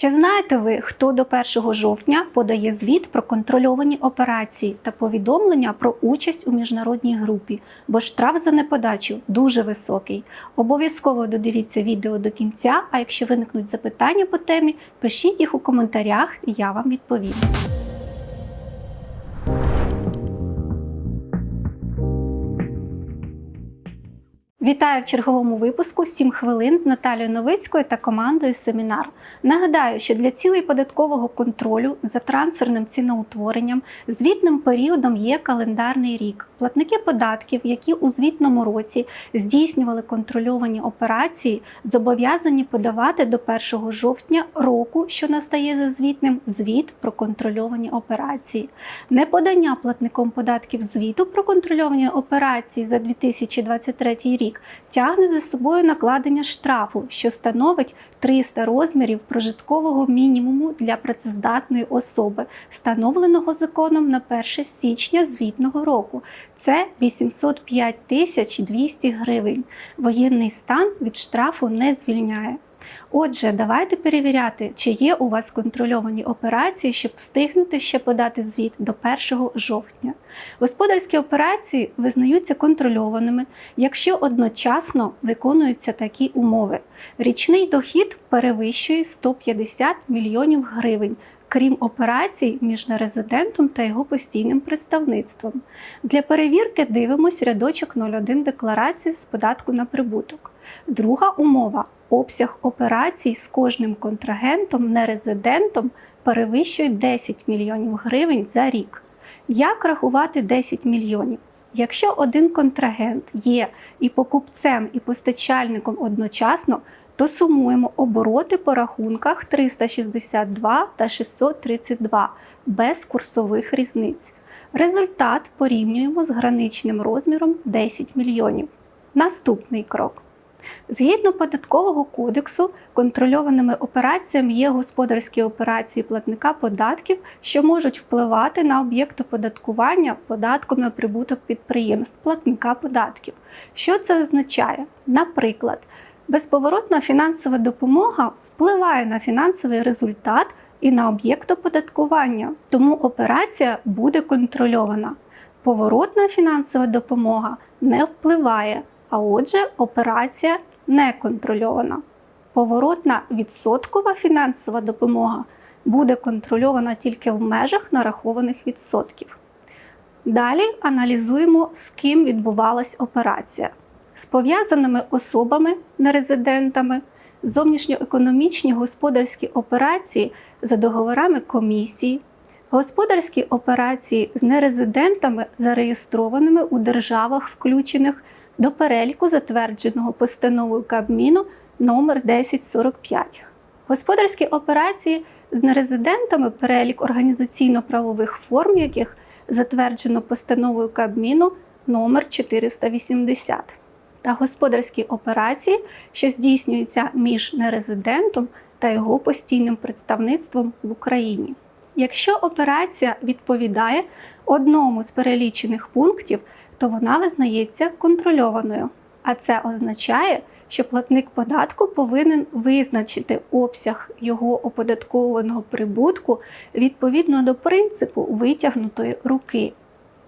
Чи знаєте ви, хто до 1 жовтня подає звіт про контрольовані операції та повідомлення про участь у міжнародній групі? Бо штраф за неподачу дуже високий. Обов'язково додивіться відео до кінця, а якщо виникнуть запитання по темі, пишіть їх у коментарях, і я вам відповім. Вітаю в черговому випуску «7 хвилин з Наталією Новицькою та командою Семінар. Нагадаю, що для цілей податкового контролю за трансферним ціноутворенням звітним періодом є календарний рік. Платники податків, які у звітному році здійснювали контрольовані операції, зобов'язані подавати до 1 жовтня року, що настає за звітним, звіт про контрольовані операції. Неподання платником податків звіту про контрольовані операції за 2023 рік тягне за собою накладення штрафу, що становить 300 розмірів прожиткового мінімуму для працездатної особи, встановленого законом на 1 січня звітного року. Це 805 тисяч 200 гривень. Воєнний стан від штрафу не звільняє. Отже, давайте перевіряти, чи є у вас контрольовані операції, щоб встигнути ще подати звіт до 1 жовтня. Господарські операції визнаються контрольованими, якщо одночасно виконуються такі умови. Річний дохід перевищує 150 мільйонів гривень. Крім операцій між нерезидентом та його постійним представництвом. Для перевірки дивимось рядочок 01 декларації з податку на прибуток. Друга умова обсяг операцій з кожним контрагентом, нерезидентом перевищує 10 мільйонів гривень за рік. Як рахувати 10 мільйонів? Якщо один контрагент є і покупцем, і постачальником одночасно, то сумуємо обороти по рахунках 362 та 632 без курсових різниць. Результат порівнюємо з граничним розміром 10 мільйонів. Наступний крок. Згідно податкового кодексу, контрольованими операціями є господарські операції платника податків, що можуть впливати на об'єкт оподаткування податком на прибуток підприємств платника податків. Що це означає? Наприклад, безповоротна фінансова допомога впливає на фінансовий результат і на об'єкт оподаткування, тому операція буде контрольована. Поворотна фінансова допомога не впливає а отже, операція не контрольована. Поворотна відсоткова фінансова допомога буде контрольована тільки в межах нарахованих відсотків. Далі аналізуємо, з ким відбувалась операція. З пов'язаними особами, нерезидентами, зовнішньоекономічні господарські операції за договорами комісії, господарські операції з нерезидентами, зареєстрованими у державах, включених до переліку затвердженого постановою Кабміну номер 1045 Господарські операції з нерезидентами перелік організаційно-правових форм, яких затверджено постановою Кабміну номер 480 та господарські операції, що здійснюються між нерезидентом та його постійним представництвом в Україні. Якщо операція відповідає одному з перелічених пунктів, то вона визнається контрольованою. А це означає, що платник податку повинен визначити обсяг його оподатковуваного прибутку відповідно до принципу витягнутої руки.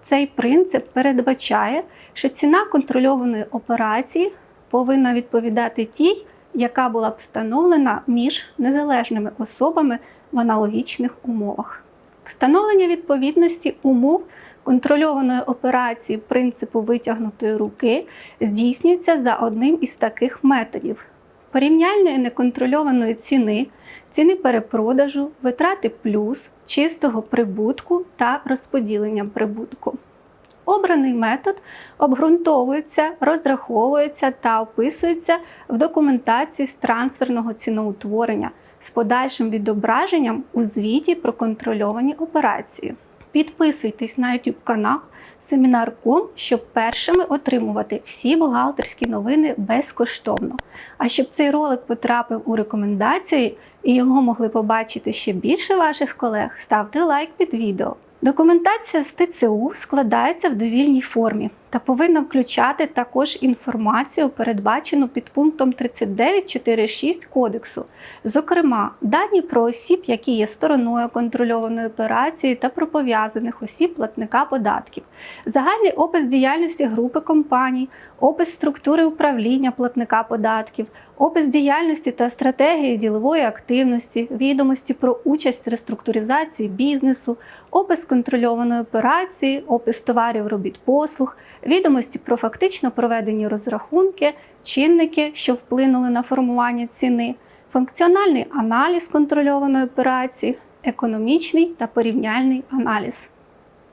Цей принцип передбачає, що ціна контрольованої операції повинна відповідати тій, яка була встановлена між незалежними особами в аналогічних умовах. Встановлення відповідності умов контрольованої операції принципу витягнутої руки здійснюється за одним із таких методів: порівняльної неконтрольованої ціни, ціни перепродажу, витрати плюс, чистого прибутку та розподілення прибутку. Обраний метод обґрунтовується, розраховується та описується в документації з трансферного ціноутворення з подальшим відображенням у звіті про контрольовані операції. Підписуйтесь на YouTube канал Семінар.ком, щоб першими отримувати всі бухгалтерські новини безкоштовно. А щоб цей ролик потрапив у рекомендації і його могли побачити ще більше ваших колег, ставте лайк під відео. Документація з ТЦУ складається в довільній формі, та повинна включати також інформацію, передбачену під пунктом 39.4.6 кодексу, зокрема, дані про осіб, які є стороною контрольованої операції та про пов'язаних осіб платника податків, загальний опис діяльності групи компаній, опис структури управління платника податків, опис діяльності та стратегії ділової активності, відомості про участь в реструктуризації бізнесу, опис контрольованої операції, опис товарів робіт послуг, відомості про фактично проведені розрахунки, чинники, що вплинули на формування ціни, функціональний аналіз контрольованої операції, економічний та порівняльний аналіз.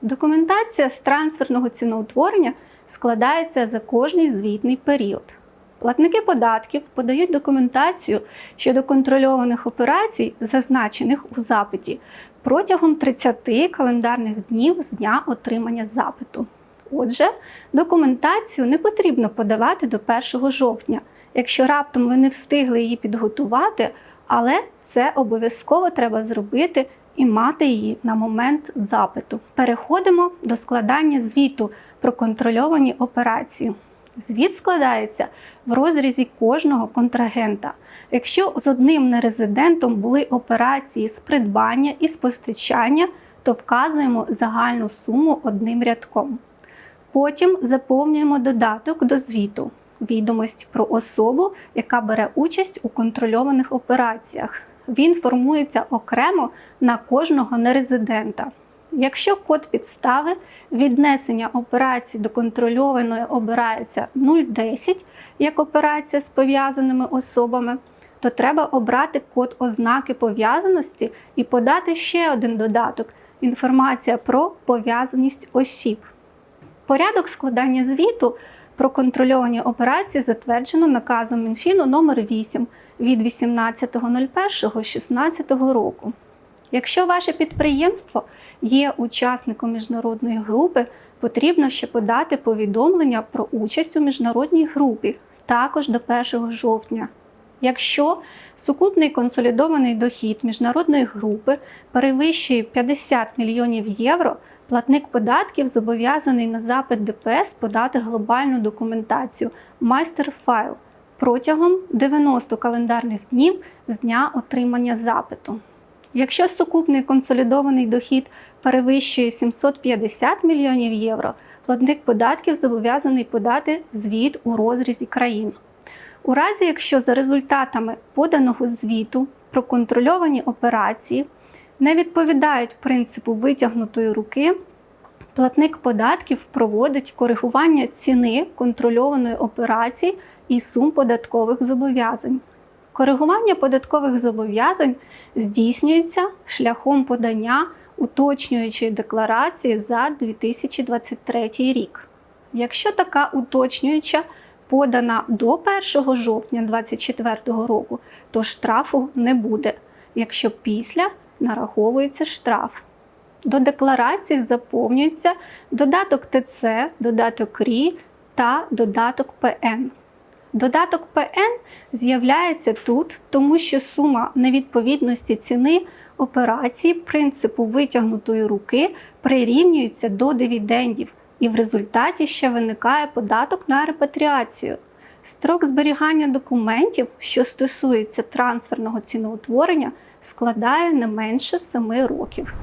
Документація з трансферного ціноутворення складається за кожний звітний період. Платники податків подають документацію щодо контрольованих операцій, зазначених у запиті, протягом 30 календарних днів з дня отримання запиту. Отже, документацію не потрібно подавати до 1 жовтня, якщо раптом ви не встигли її підготувати, але це обов'язково треба зробити і мати її на момент запиту. Переходимо до складання звіту про контрольовані операції. Звіт складається в розрізі кожного контрагента. Якщо з одним нерезидентом були операції з придбання і з постачання, то вказуємо загальну суму одним рядком. Потім заповнюємо додаток до звіту, відомості про особу, яка бере участь у контрольованих операціях. Він формується окремо на кожного нерезидента. Якщо код підстави віднесення операції до контрольованої обирається 010 як операція з пов'язаними особами, то треба обрати код ознаки пов'язаності і подати ще один додаток інформація про пов'язаність осіб. Порядок складання звіту про контрольовані операції затверджено наказом Мінфіну номер 8 від 18.01.16 року. Якщо ваше підприємство є учасником міжнародної групи, потрібно ще подати повідомлення про участь у міжнародній групі також до 1 жовтня. Якщо сукупний консолідований дохід міжнародної групи перевищує 50 мільйонів євро, платник податків зобов'язаний на запит ДПС подати глобальну документацію майстер-файл протягом 90 календарних днів з дня отримання запиту. Якщо сукупний консолідований дохід перевищує 750 мільйонів євро, платник податків зобов'язаний подати звіт у розрізі країн. У разі, якщо за результатами поданого звіту про контрольовані операції не відповідають принципу витягнутої руки, платник податків проводить коригування ціни контрольованої операції і сум податкових зобов'язань. Коригування податкових зобов'язань здійснюється шляхом подання уточнюючої декларації за 2023 рік. Якщо така уточнююча подана до 1 жовтня 2024 року, то штрафу не буде. Якщо після нараховується штраф. До декларації заповнюється додаток ТЦ, додаток РІ та додаток ПН. Додаток ПН з'являється тут, тому що сума невідповідності ціни операції принципу витягнутої руки прирівнюється до дивідендів, і в результаті ще виникає податок на репатріацію. Строк зберігання документів, що стосується трансферного ціноутворення, складає не менше 7 років.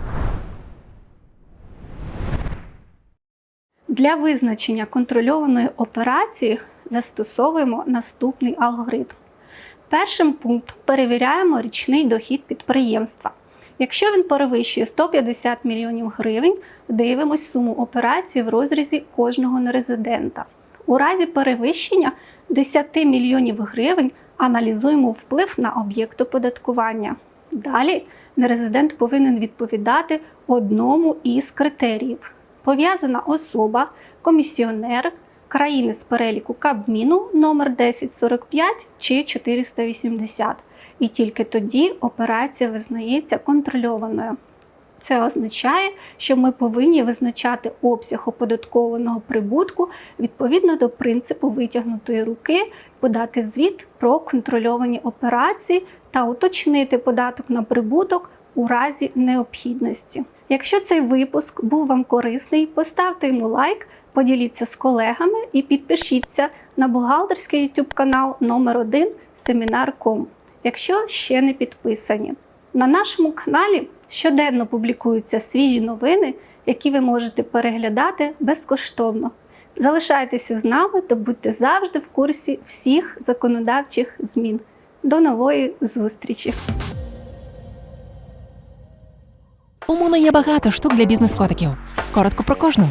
Для визначення контрольованої операції застосовуємо наступний алгоритм. Першим пунктом перевіряємо річний дохід підприємства. Якщо він перевищує 150 мільйонів гривень, дивимось суму операції в розрізі кожного нерезидента. У разі перевищення 10 мільйонів гривень аналізуємо вплив на об'єкт оподаткування. Далі нерезидент повинен відповідати одному із критеріїв: пов'язана особа, комісіонер, країни з переліку Кабміну номер 1045 чи 480. І тільки тоді операція визнається контрольованою. Це означає, що ми повинні визначати обсяг оподаткованого прибутку відповідно до принципу витягнутої руки, подати звіт про контрольовані операції та уточнити податок на прибуток у разі необхідності. Якщо цей випуск був вам корисний, поставте йому лайк Поділіться з колегами і підпишіться на бухгалтерський YouTube канал номер 1 Семінар.ком, якщо ще не підписані. На нашому каналі щоденно публікуються свіжі новини, які ви можете переглядати безкоштовно. Залишайтеся з нами та будьте завжди в курсі всіх законодавчих змін. До нової зустрічі! У Моно є багато штук для бізнес-котиків. Коротко про кожну.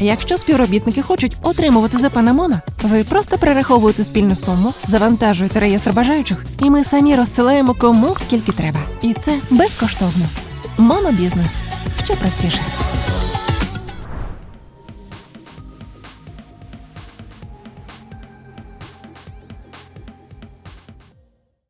Якщо співробітники хочуть отримувати ЗП на Моно, ви просто перераховуєте спільну суму, завантажуєте реєстр бажаючих, і ми самі розсилаємо кому скільки треба. І це безкоштовно. Монобізнес ще простіше.